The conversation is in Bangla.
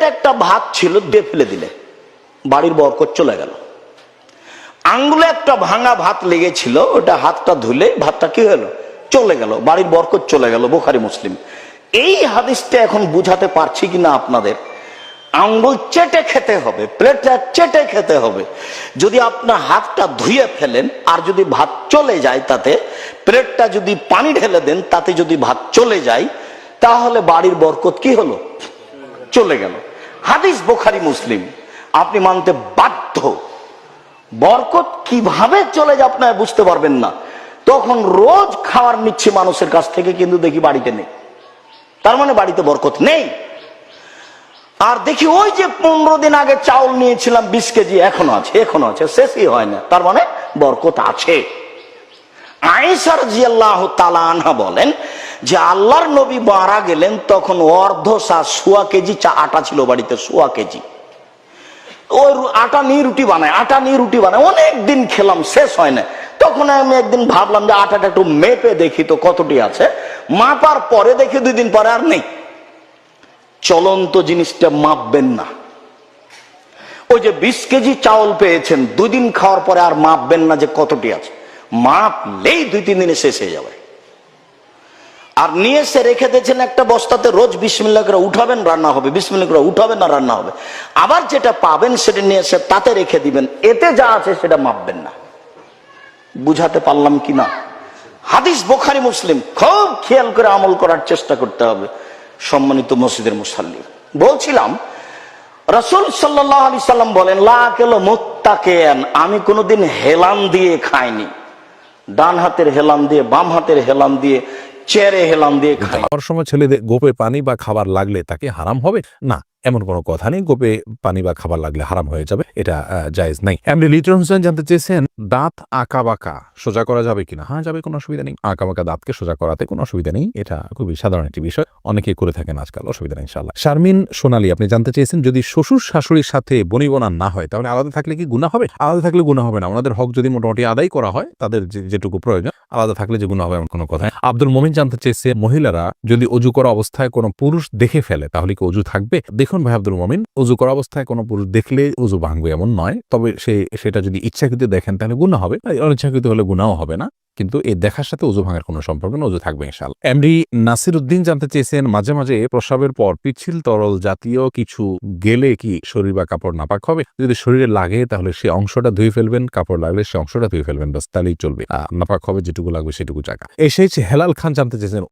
প্লেট একটা ভাত ছিল, দিয়ে ফেলে দিলে। বাড়ির বরকত চলে গেল। আঙ্গুলে একটা ভাঙা ভাত লেগেছিল, ওটা হাতটা ধুলে ভাতটা কি হলো? চলে গেল, বাড়ির বরকত চলে গেল, বোখারি মুসলিম। এই হাদিসটা এখন বুঝাতে পারছি কিনা আপনাদের? আঙ্গুল চেটে খেতে হবে, প্লেটটা চেটে খেতে হবে। যদি আপনার হাতটা ধুয়ে ফেলেন, আর যদি ভাত চলে যায় তাতে, প্লেটটা যদি পানি ঢেলে দেন, তাতে যদি ভাত চলে যায়, তাহলে বাড়ির বরকত কি হলো? চলে গেল। হাদিস বোখারি, মুসলিম। আপনি মানতে বাধ্য। বরকত কীভাবে চলে যায় আপনার বুঝতে পারবেন না। তখন রোজ খাওয়ার নিচ্ছে মানুষের কাছ থেকে, কিন্তু দেখি বাড়িতে নেই। তার মানে বাড়িতে বরকত নেই। আর দেখি ওই যে পনেরো দিন আগে চাউল নিয়েছিলাম, বিশ কেজি, এখনও আছে এখনও আছে, শেষই হয় না। তার মানে বরকত আছে। আয়েসার জিয়াল্লাহ তালা আনহা বলেন যে আল্লাহর নবী মারা গেলেন, তখন অর্ধ সা সোয়া কেজি চা আটা ছিল বাড়িতে, সোয়া কেজি। ওই আটা নিয়ে রুটি বানায়, আটা নিয়ে রুটি বানায়, অনেক দিন খেলাম, শেষ হয় না তখন আমি একদিন ভাবলাম যে আটাটা একটু মেপে দেখি তো কতটি আছে। মাপার পরে দেখি দুই দিন পরে আর নেই। চলন্ত জিনিসটা মাপবেন না। ওই যে বিশ কেজি চাউল পেয়েছেন, দুই দিন খাওয়ার পরে আর মাপবেন না যে কতটি আছে। মাপলেই দুই তিন দিনে শেষ হয়ে যাবে। আর নিয়ে এসে রেখে দিয়েছেন একটা বস্তাতে, রোজ বিসমিল্লা করে উঠাবেন, রান্না হবে। বিসমিল্লা করে উঠাবেন না রান্না হবে। আবার যেটা পাবেন সেটা নিয়ে এসে তাতে রেখে দিবেন। এতে যা আছে সেটা মাপবেন না। বুঝাতে পারলাম কি না? হাদিস বোখারি মুসলিম, খুব খেয়াল করে আমল করার চেষ্টা করতে হবে, সম্মানিত মসজিদের মুসাল্লি বলছিলাম, রসুল সাল্লাহ আলি সাল্লাম বলেন লাকেল মুত্তাকেন আমি কোনোদিন হেলান দিয়ে খাইনি। ডান হাতের হেলান দিয়ে, বাম হাতের হেলান দিয়ে চেয়ারে হেলান দিয়ে খাওয়ার সময় ছেলেদের গোপে পানি বা খাবার লাগলে তাকে হারাম হবে? না, এমন কোনো কথা নেই। গোপে পানি বা খাবার লাগলে হারাম হয়ে যাবে, এটা জায়েজ নাই। এমনি লিটন হোসেন জানতে চেয়েছেন, দাঁত আঁকা বাঁকা সোজা করা যাবে কিনা? হ্যাঁ যাবে, কোনো অসুবিধা নেই। আঁকা বাঁকা দাঁতকে সোজা করাতে কোনো অসুবিধা নেই, এটা খুবই সাধারণ একটি বিষয়। অনেকেই করে থাকেন আজকাল, অসুবিধা নেই ইনশাল্লাহ শারমিন, সোনালি, আপনি জানতে চেয়েছেন, যদি শ্বশুর শাশুড়ির সাথে বনিবনা না হয়, তাহলে আলাদা থাকলে কি গুণা হবে? আলাদা থাকলে গুণা হবে না। ওনাদের হক যদি মোটামুটি আদায় করা হয়, তাদের যেটুকু প্রয়োজন, আলাদা থাকলে যে গুণা হবে এমন কোনো কথা। আব্দুল মমিন জানতে চেয়েছে, মহিলারা যদি অজু করা অবস্থায় কোনো পুরুষ দেখে ফেলে, তাহলে কি অজু থাকবে? দেখুন ভাই আব্দুল মমিন, অজু করা অবস্থায় কোনো পুরুষ দেখলে অজু ভাঙবে এমন নয়, তবে সে, সেটা যদি ইচ্ছাকৃত দেখেন, তাহলে গুণা হবে। অনিচ্ছাকৃত হলে গুণাও হবে না। কিন্তু এই দেখার সাথে উজু ভাঙার কোনো সম্পর্ক না উজু থাকবে ইনশাল এমডি নাসির উদ্দিন জানতে চেয়েছেন, মাঝে মাঝে প্রসাবের পর পিচ্ছিল, তরল জাতীয় কিছু গেলে কি শরীর বা কাপড় নাপাক হবে? যদি শরীরে লাগে তাহলে সে অংশটা ধুয়ে ফেলবেন, কাপড় লাগলে সে অংশটা ধুয়ে ফেলবেন বাস তাহলেই চলবে। নাপাক হবে যেটুকু লাগবে সেটুকু জায়গা। এসেছে হেলাল খান জানতে চেয়েছেন